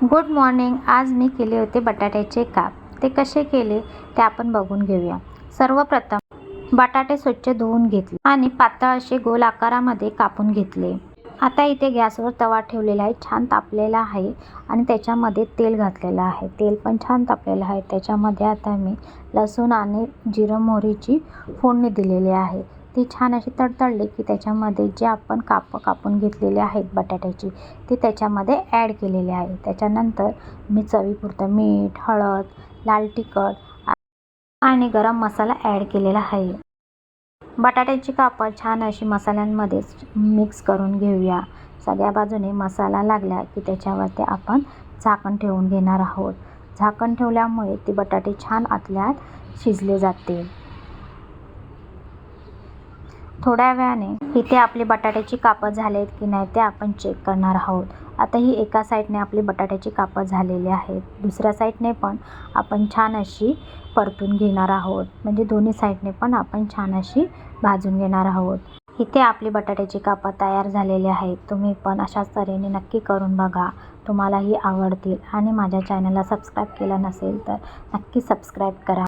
Good morning. आज मी केले होते बटाट्याचे काप. ते कसे केले ते आपण बघून घेऊया. सर्वप्रथम बटाटे स्वच्छ धुवून घेतले आणि पातळ असे गोल आकारामध्ये कापून घेतले. आता इथे गॅसवर तवा ठेवलेला आहे. छान तापलेला आहे आणि त्याच्यामध्ये तेल घातलेलं आहे. तेल पण छान तापलेलं आहे. त्याच्यामध्ये आता मी लसूण आणि जिरं मोहरीची फोडणी दिलेली आहे. ती छान अशी तडतडले की त्याच्यामध्ये जे आपण काप कापून घेतलेले आहेत बटाट्याची ती त्याच्यामध्ये ॲड केलेले आहे. त्याच्यानंतर मी चवीपुरतं मीठ हळद लाल तिखट आणि गरम मसाला ॲड केलेला आहे. बटाट्याची कापं छान अशी मसाल्यांमध्येच मिक्स करून घेऊया. सगळ्या बाजूने मसाला लागला की त्याच्यावरती आपण झाकण ठेवून घेणार आहोत. झाकण ठेवल्यामुळे ते बटाटे छान आतल्यात शिजले जाते थोड्या वेळाने इथे आपली बटाट्याची कापं झाले आहेत की नाही ते आपण चेक करणार आहोत. आता ही एका साईडने आपली बटाट्याची कापं झालेली आहेत. दुसऱ्या साईडने पण आपण छान अशी परतून घेणार आहोत. म्हणजे दोन्ही साईडने पण आपण छान अशी भाजून घेणार आहोत. इथे आपली बटाट्याची कापं तयार झालेली आहेत. तुम्ही पण अशाच तऱ्हेने नक्की करून बघा. तुम्हालाही आवडतील. आणि माझ्या चॅनलला सबस्क्राईब केलं नसेल तर नक्की सबस्क्राईब करा.